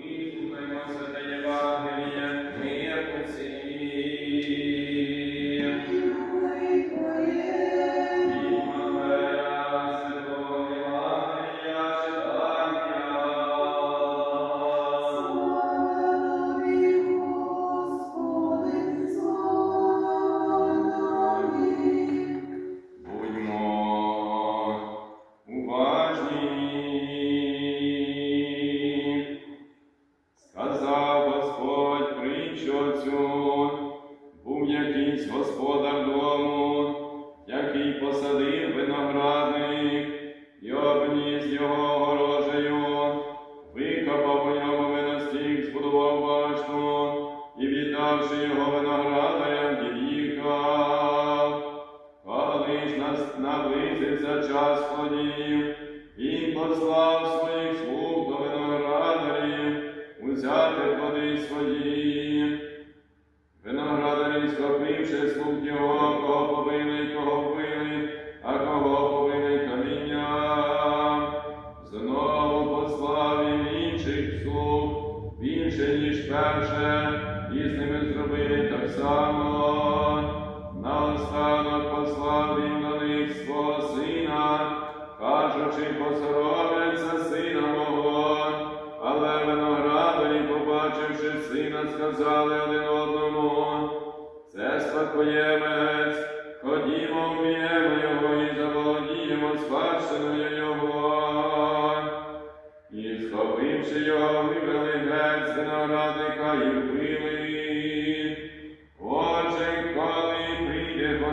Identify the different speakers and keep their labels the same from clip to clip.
Speaker 1: Ibu Memang Sedaya Bahagia Mia Kunci Господнім і послав.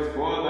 Speaker 1: escola,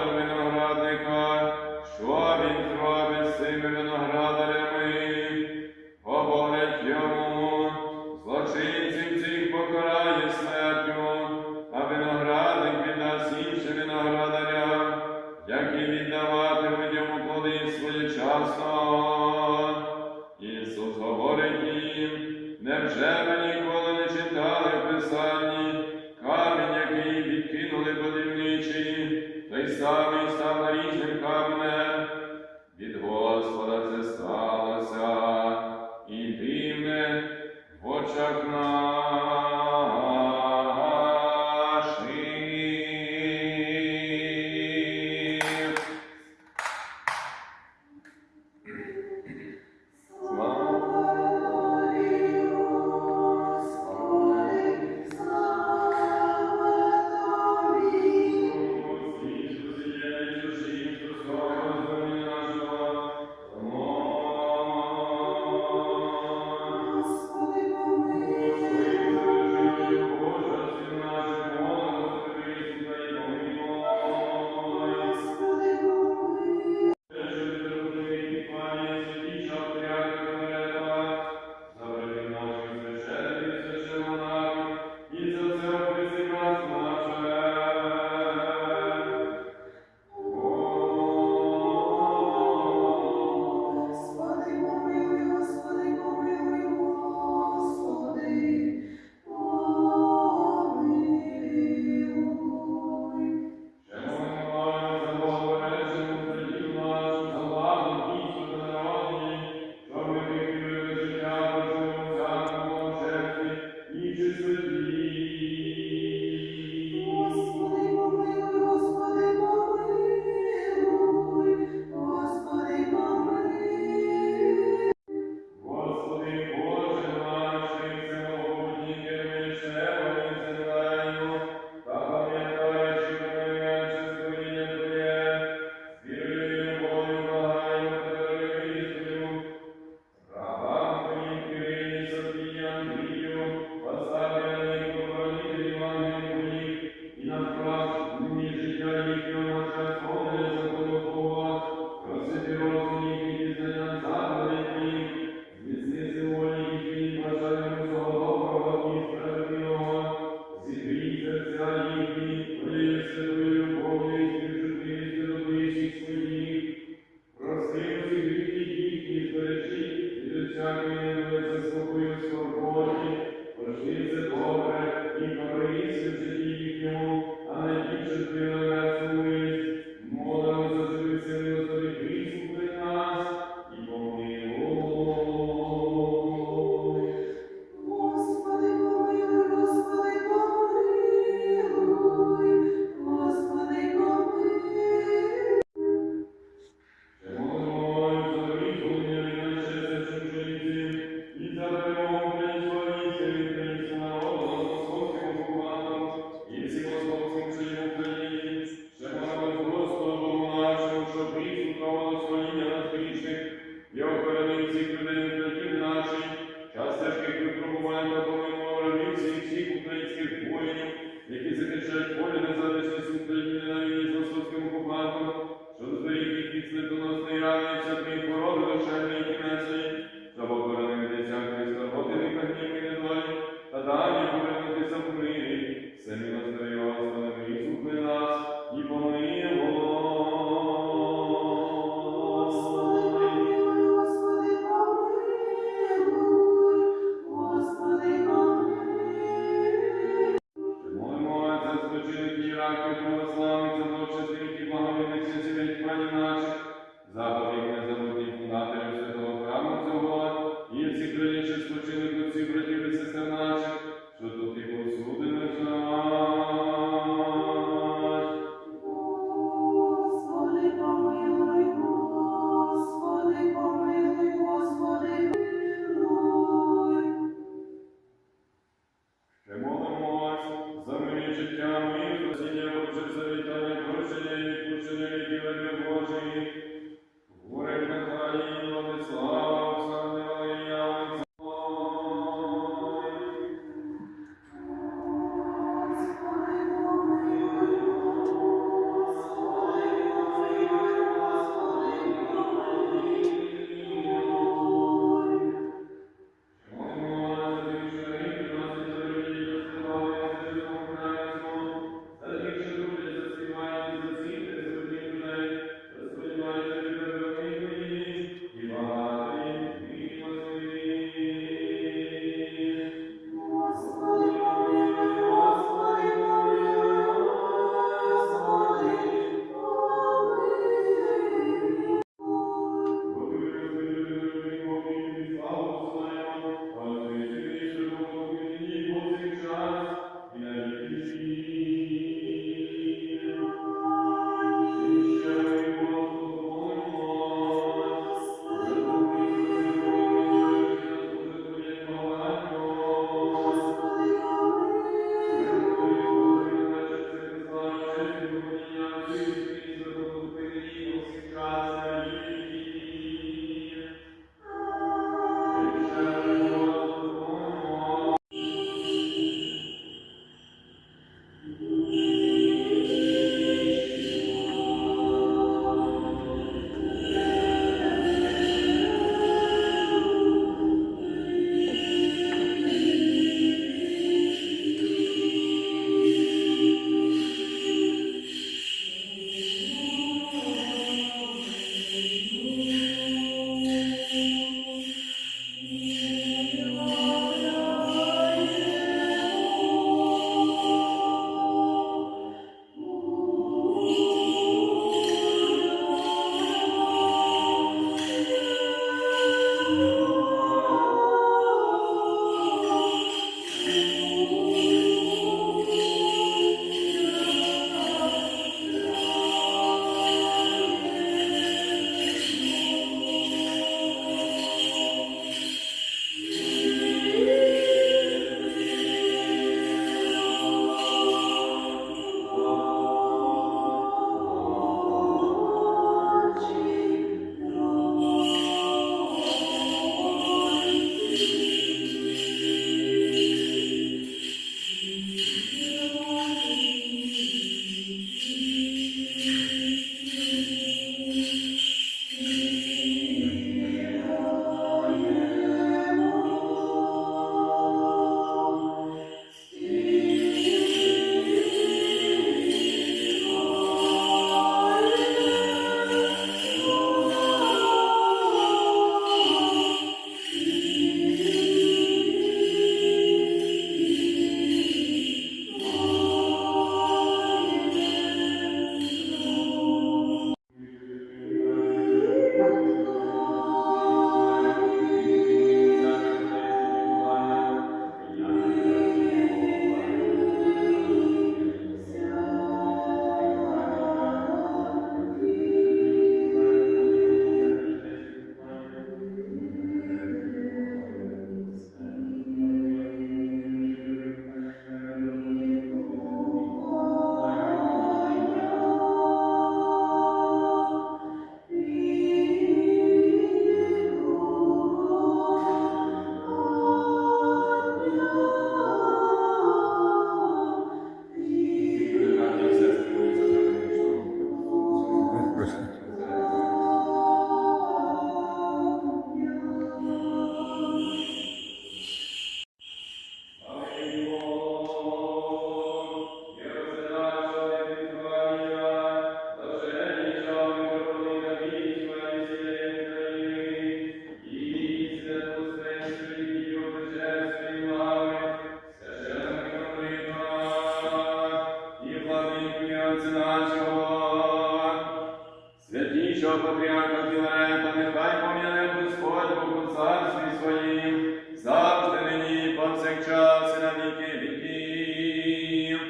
Speaker 1: Що Вічого патріарха Філарета, нехай пом'яне Господь Богу царстві своїм, завжди нині, повсякчас і на віки віків,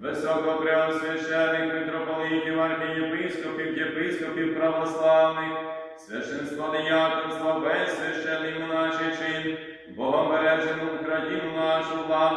Speaker 1: високопрям священих митрополитів, архієпископів, єпископів православних, священство дияконства, весь священий монаший чин, Богом бережену Україну нашу владу.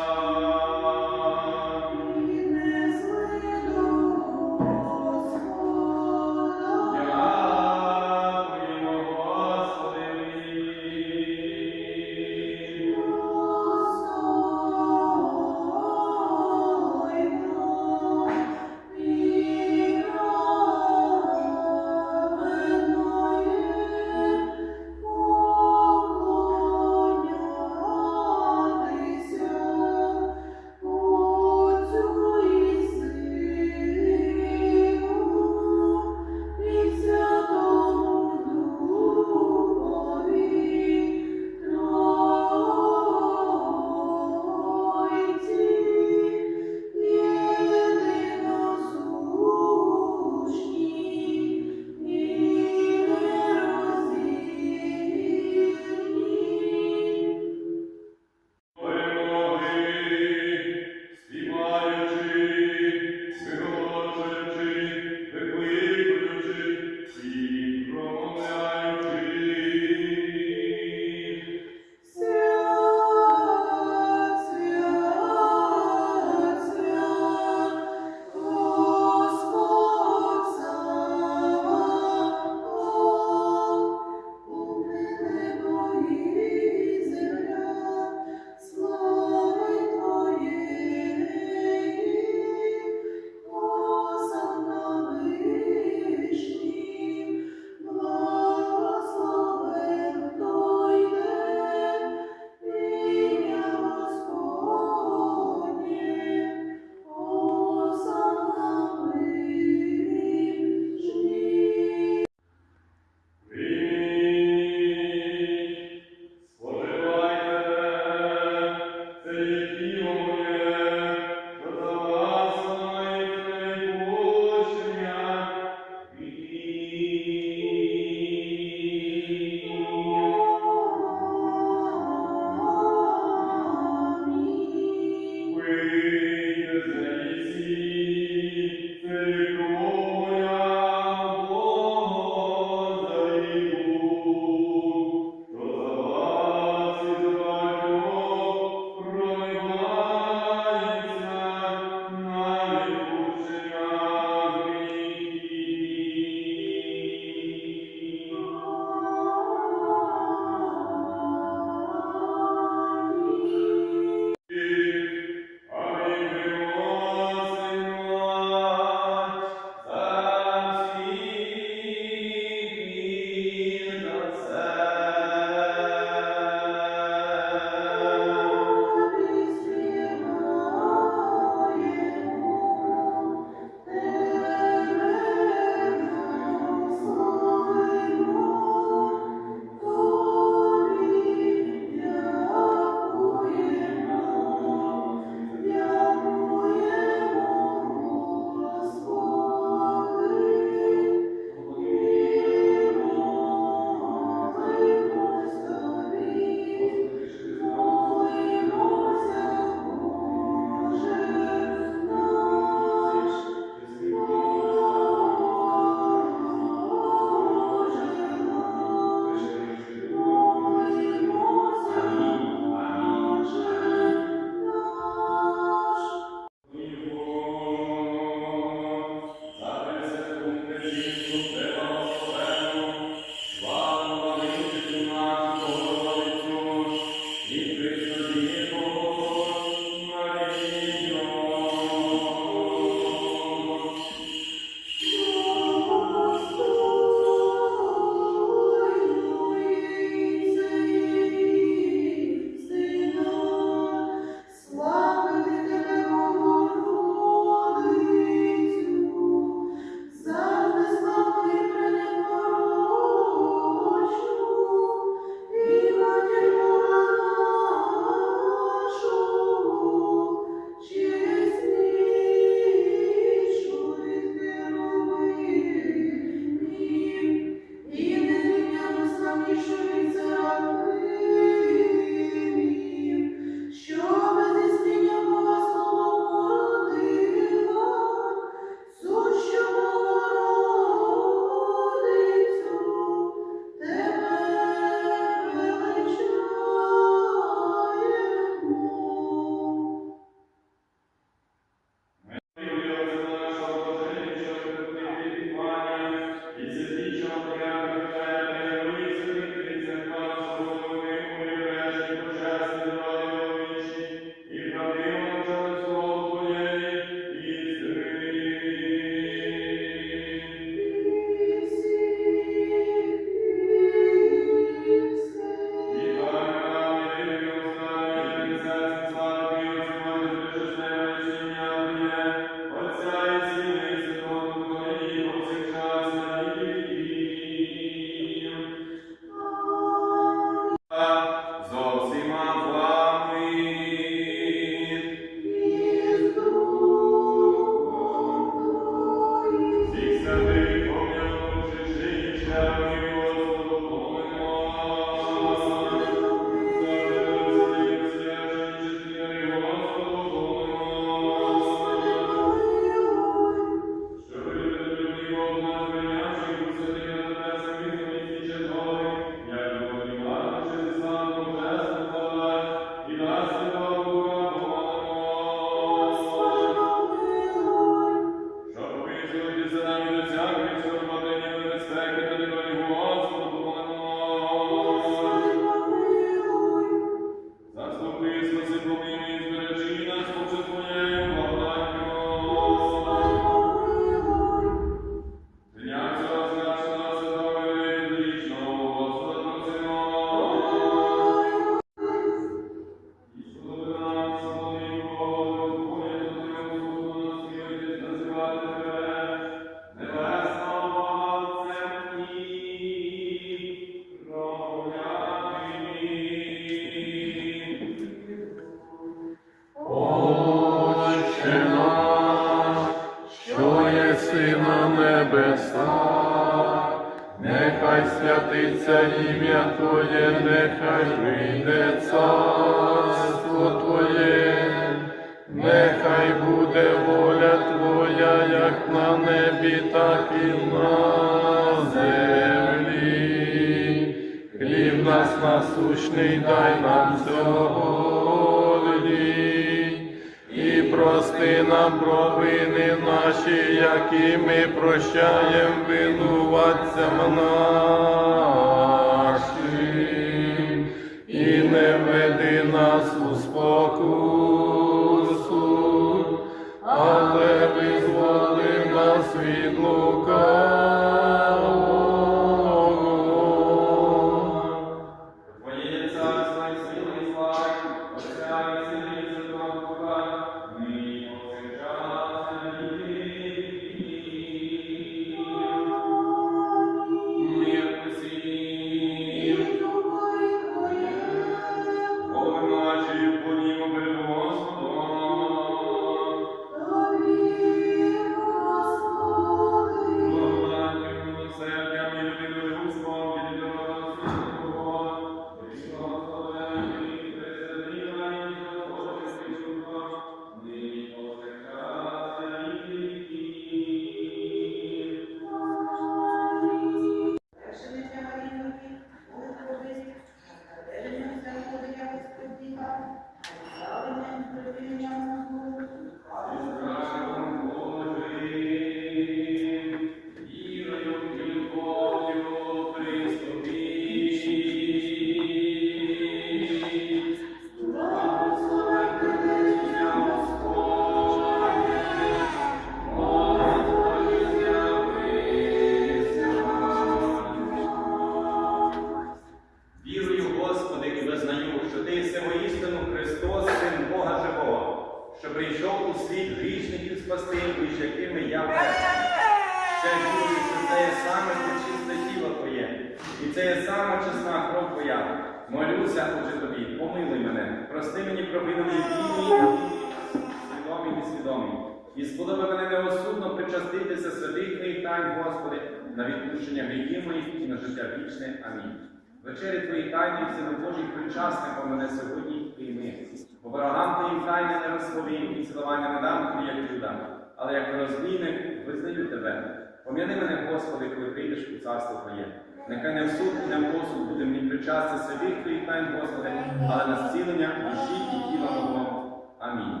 Speaker 1: коли ви мене неосудно причаститися, святих твоїх тайн, Господи, на відпущення гріхів моїх і на життя вічне. Амінь. Вечері твої тайні, всевибожих причасником мене сьогодні прийми. Бо ворогам твоїм тайні, не розповім, і цілування не дам тобі, як людям, але як розбійник визнаю тебе. Пом'яни мене, Господи, коли прийдеш у царство Твоє. Нехай не в суд, не в посуд буде мені причасти святих твоїх тайн, Господи, але на зцілення душі і тіла мого. Амінь.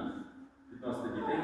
Speaker 1: Відносно дітей,